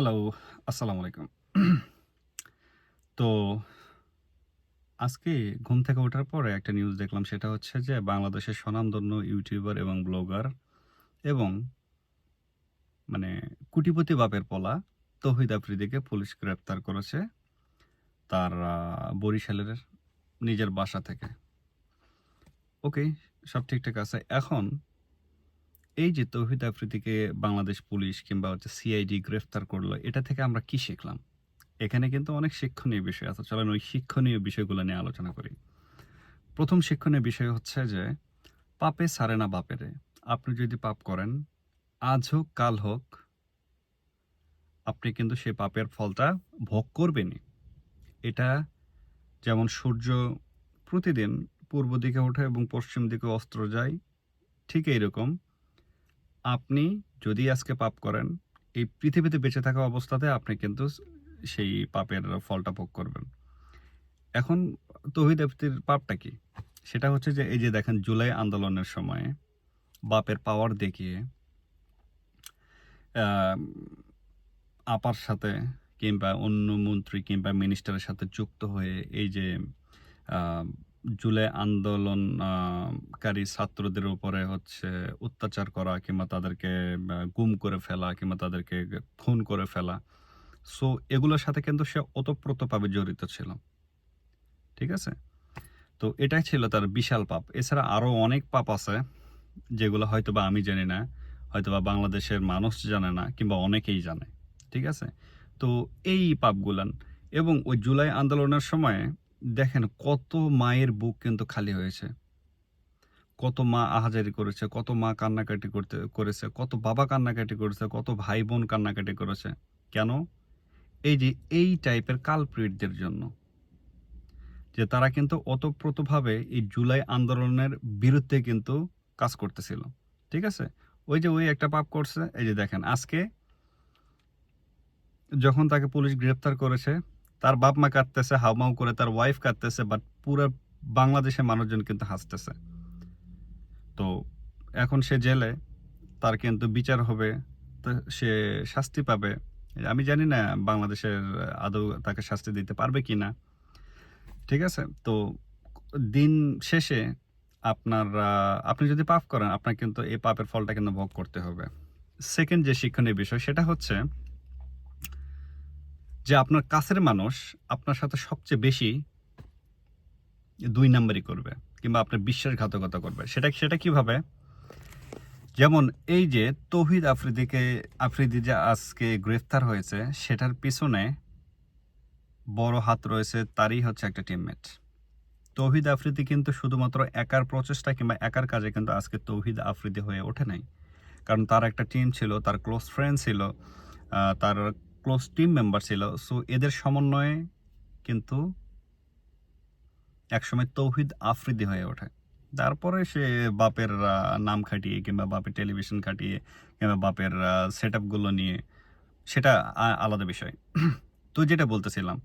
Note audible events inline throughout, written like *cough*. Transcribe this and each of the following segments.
Hello, আসসালামু আলাইকুম। তো আজকে ঘুম থেকে ওঠার পরে একটা নিউজ দেখলাম সেটা হচ্ছে যে বাংলাদেশের স্বনামধন্য ইউটিউবার এবং ব্লগার এবং মানে কুটিপতি বাপের পলা তৌহিদ আফ্রিদিকে পুলিশ গ্রেপ্তার করেছে তার বরিশালের নিজের বাসা থেকে। ওকে, সব ঠিকঠাক আছে। এখন এই যে তৌহিদ আফ্রিদিকে বাংলাদেশ পুলিশ কিংবা হচ্ছে সিআইডি গ্রেফতার করল, এটা থেকে আমরা কি শিখলাম? এখানে কিন্তু অনেক শিক্ষণীয় বিষয় আছে। চলেন ওই শিক্ষণীয় বিষয়গুলো নিয়ে আলোচনা করি। প্রথম শিক্ষণীয় বিষয় হচ্ছে যে, পাপে সারে না বাপেরে। আপনি যদি পাপ করেন, আজ হোক কাল হোক আপনি কিন্তু সে পাপের ফলটা ভোগ করবেনই। এটা যেমন সূর্য প্রতিদিন পূর্ব দিকে ওঠে এবং পশ্চিম দিকে অস্ত্র যায়, ঠিক এইরকম আপনি যদি আজকে পাপ করেন, এই পৃথিবীতে বেঁচে থাকা অবস্থাতে আপনি কিন্তু সেই পাপের ফলটা ভোগ করবেন। এখন তৌহিদ আফ্রিদির পাপটা কি? সেটা হচ্ছে যে এই যে দেখেন জুলাই আন্দোলনের সময়ে বাপের পাওয়ার দেখিয়ে আপার সাথে কিংবা অন্য মন্ত্রী কিংবা মিনিস্টারের সাথে যুক্ত হয়ে এই যে জুলাই আন্দোলন কারী ছাত্রদের উপরে হচ্ছে অত্যাচার করা কিংবা তাদেরকে গুম করে ফেলা কিংবা তাদেরকে খুন করে ফেলা। সো এগুলোর সাথে কিন্তু সে ওতপ্রোতভাবে জড়িত ছিল। ঠিক আছে? তো এটাই ছিল তার বিশাল পাপ। এছাড়া আরও অনেক পাপ আছে, যেগুলো হয়তোবা আমি জানি না, হয়তো বা বাংলাদেশের মানুষ জানে না কিংবা অনেকেই জানে। ঠিক আছে? তো এই পাপগুলান এবং ওই জুলাই আন্দোলনের সময়ে দেখেন কত মায়ের বুক কিন্তু খালি হয়েছে। কত মা আহাজারি করেছে, কত মা কান্নাকাটি করতে করেছে, কত বাবা কান্নাকাটি করেছে, কত ভাই-বোন কান্নাকাটি করেছে। কেন? এই যে এই টাইপের কালপ্রিটদের জন্য। যে তারা কিন্তু ওতপ্রোতভাবে এই জুলাই আন্দোলনের বিরুদ্ধে কিন্তু কাজ করতেছিল। ঠিক আছে? ওই যে ওই একটা পাপ করছে, এই যে দেখেন আজকে যখন তাকে পুলিশ গ্রেপ্তার করেছে, তার বাপ-মা কাঁদতেছে, হাউমাউ করে তার ওয়াইফ কাঁদতেছে, বাট পুরো বাংলাদেশের মানুষজন কিন্তু হাসতেছে। তো এখন সে জেলে, তার কিন্তু বিচার হবে, সে শাস্তি পাবে। আমি জানি না বাংলাদেশের আদৌ তাকে শাস্তি দিতে পারবে কিনা। ঠিক আছে? তো দিন শেষে আপনার আপনি যদি পাপ করেন, আপনার কিন্তু এই পাপের ফলটা কিন্তু ভোগ করতে হবে। সেকেন্ড যে শিক্ষণীয় বিষয় সেটা হচ্ছে যে আপনার কাছের মানুষ আপনার সাথে সবচেয়ে বেশি ২ নাম্বারি করবে কিংবা আপনার বিশ্বাসঘাতকতা করবে। সেটা সেটা কীভাবে? যেমন এই যে তৌহিদ আফ্রিদিকে আফ্রিদি যে আজকে গ্রেফতার হয়েছে, সেটার পিছনে বড় হাত রয়েছে তারই হচ্ছে একটা টিমমেট। তৌহিদ আফ্রিদি কিন্তু শুধুমাত্র একার প্রচেষ্টা কিংবা একার কাজে কিন্তু আজকে তৌহিদ আফ্রিদি হয়ে ওঠে নাই। কারণ তার একটা টিম ছিল, তার ক্লোজ ফ্রেন্ড ছিল, তার ক্লোজ টিম মেম্বার ছিল। সো এদের সমন্বয়ে কিন্তু একসময় তৌহিদ আফ্রিদি হয়ে ওঠে। তারপরে সে বাপের নাম খাটিয়ে কিংবা বাপের টেলিভিশন খাটিয়ে কিংবা বাপের আ সেটআপগুলো নিয়ে সেটা আলাদা বিষয়। *clears throat* তো যেটা বলতেছিলাম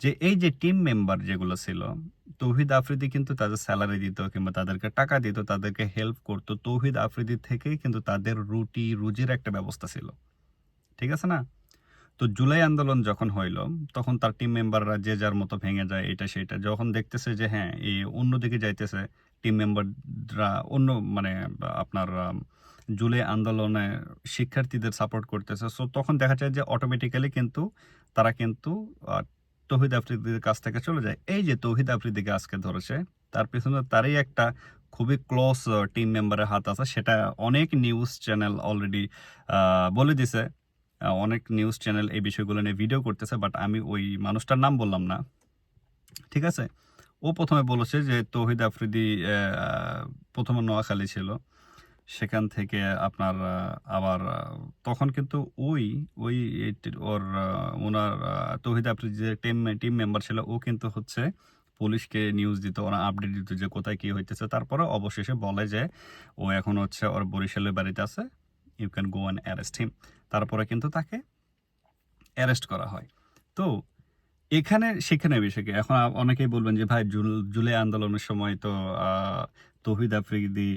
যে এই যে টিম মেম্বার যেগুলো ছিল, তৌহিদ আফ্রিদি কিন্তু তাদের স্যালারি দিত কিংবা তাদেরকে টাকা দিত, তাদেরকে হেল্প করত। তৌহিদ আফ্রিদি থেকেই কিন্তু তাদের রুটি রুজির একটা ব্যবস্থা ছিল। ঠিক আছে না? তো জুলাই আন্দোলন যখন হইল, তখন তার টিম মেম্বাররা যে যার মতো ভেঙে যায় এটা সেটা। যখন দেখতেছে যে হ্যাঁ, এই অন্যদিকে যাইতেছে টিম মেম্বাররা অন্য মানে আপনার জুলাই আন্দোলনে শিক্ষার্থীদের সাপোর্ট করতেছে। সো তখন দেখা যায় যে অটোমেটিক্যালি কিন্তু তারা কিন্তু তৌহিদ আফ্রিদির কাছ থেকে চলে যায়। এই যে তৌহিদ আফ্রিদিকে আজকে ধরেছে, তার পিছনে তারই একটা খুবই ক্লোজ টিম মেম্বারের হাত আছে। সেটা অনেক নিউজ চ্যানেল অলরেডি বলে দিছে। অনেক নিউজ চ্যানেল এই বিষয়গুলো নিয়ে ভিডিও করতেছে। বাট আমি ওই মানুষটার নাম বললাম না। ঠিক আছে? ও প্রথমে বলেছে যে তৌহিদ আফ্রিদি প্রথমে ১ম নোয়াখালী ছিল। সেখান থেকে আপনার আবার তখন কিন্তু ওই, ওই ওর ওনার তৌহিদ আফ্রিদি যে টিম টিম মেম্বার ছিল, ও কিন্তু হচ্ছে পুলিশকে নিউজ দিত, ওরা আপডেট দিত যে কোথায় কী হইতেছে। তারপরে অবশেষে বলে যে ও এখন হচ্ছে ওর বরিশালের বাড়িতে আছে। You can go and arrest him. তারপরে কিন্তু তাকে অ্যারেস্ট করা হয়। তো এখানে শিক্ষণীয় বিষয়কে এখন অনেকেই বলবেন যে ভাই জুল জুলাই আন্দোলনের সময় তো তৌহিদ আফ্রিদি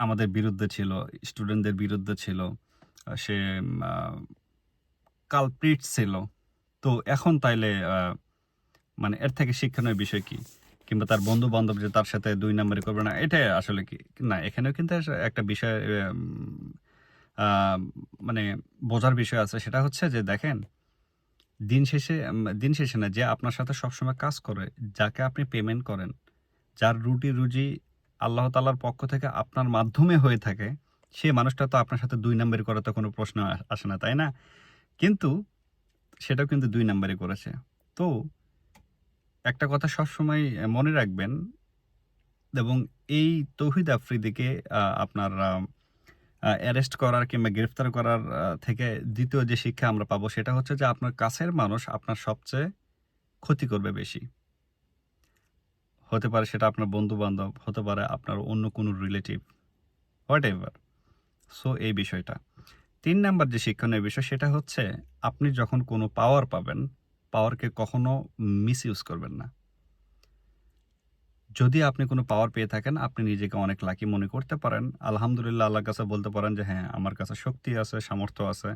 আমাদের বিরুদ্ধে ছিল, স্টুডেন্টদের বিরুদ্ধে ছিল। সে কালপ্রিট ছিল তো এখন তাইলে মানে এর থেকে শিক্ষণীয় বিষয় কি কিংবা তার বন্ধু বান্ধব যে তার সাথে দুই নম্বরে করবে না এটা আসলে কি? না, এখানেও কিন্তু একটা বিষয় মানে বোঝার বিষয় আছে। সেটা হচ্ছে যে দেখেন, দিন শেষে দিন শেষে না, যে আপনার সাথে সবসময় কাজ করে, যাকে আপনি পেমেন্ট করেন, যার রুটি রুজি আল্লাহ তালার পক্ষ থেকে আপনার মাধ্যমে হয়ে থাকে সে মানুষটা তো আপনার সাথে দুই নম্বরই করার তো কোনো প্রশ্ন আসে না, তাই না? কিন্তু সেটাও কিন্তু দুই নম্বরই করেছে। তো একটা কথা সবসময় মনে রাখবেন এবং এই তৌহিদ আফ্রিদিকে আপনার অ্যারেস্ট করার কিংবা গ্রেফতার করার থেকে দ্বিতীয় যে শিক্ষা আমরা পাবো সেটা হচ্ছে যে আপনার কাছের মানুষ আপনার সবচেয়ে ক্ষতি করবে বেশি। হতে পারে সেটা আপনার বন্ধু বান্ধব হতে পারে আপনার অন্য কোনো রিলেটিভ হোয়াট এভার সো এই বিষয়টা। তিন নাম্বার যে শিক্ষণীয় বিষয় সেটা হচ্ছে আপনি যখন কোনো পাওয়ার পাবেন পাওয়ারকে কখনো মিস ইউজ করবেন না। যদি আপনি কোনো পাওয়ার পেয়ে থাকেন, আপনি নিজেকে অনেক লাকি মনে করতে পারেন। আলহামদুলিল্লাহ, আল্লাহর কাছে বলতে পারেন যে হ্যাঁ আমার কাছে শক্তি আছে, সামর্থ্য আছে।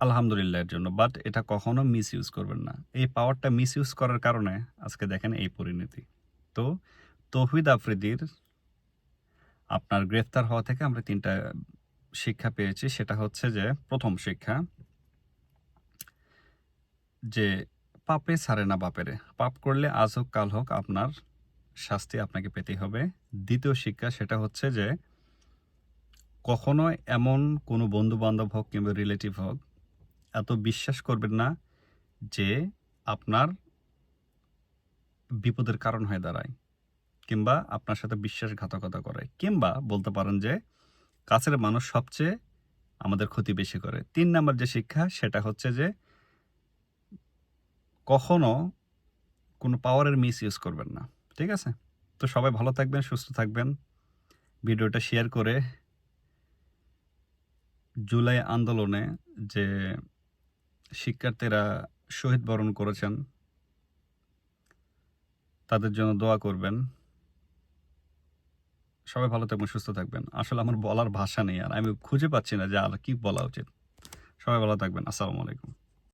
আলহামদুলিল্লাহ এর জন্য। বাট এটা কখনো মিস ইউজ করবেন না। এই পাওয়ারটা মিস ইউজ করার কারণে আজকে দেখেন এই পরিণতি। তো, তৌহিদ আফ্রিদির আপনার গ্রেফতার হওয়া থেকে আমরা তিনটা শিক্ষা পেয়েছি। সেটা হচ্ছে যে, প্রথম শিক্ষা যে পাপে ছাড়ে না বাপেরে। পাপ করলে আজ হোক, কাল হোক আপনার শাস্তি আপনাকে পেতেই হবে। দ্বিতীয় শিক্ষা সেটা হচ্ছে যে কখনো এমন কোনো বন্ধু বান্ধব হোক কিংবা রিলেটিভ হোক, এত বিশ্বাস করবেন না যে আপনার বিপদের কারণ হয়ে দাঁড়ায় কিংবা আপনার সাথে বিশ্বাসঘাতকতা করে কিংবা বলতে পারেন যে কাছের মানুষ সবচেয়ে আমাদের ক্ষতি বেশি করে। তিন নাম্বার যে শিক্ষা সেটা হচ্ছে যে কখনো কোনো পাওয়ারের মিস ইউজ করবেন না, ঠিক আছে? তো সবাই ভালো থাকবেন, সুস্থ থাকবেন। ভিডিওটা শেয়ার করে জুলাই আন্দোলনে যে শিক্ষার্থীরা শহীদ বরণ করেছেন, তাদের জন্য দোয়া করবেন। সবাই ভালো থাকবেন, সুস্থ থাকবেন। আসলে আমার বলার ভাষা নেই আর আমি খুঁজে পাচ্ছি না যে আর কি বলা উচিত। সবাই ভালো থাকবেন, আসসালামু আলাইকুম।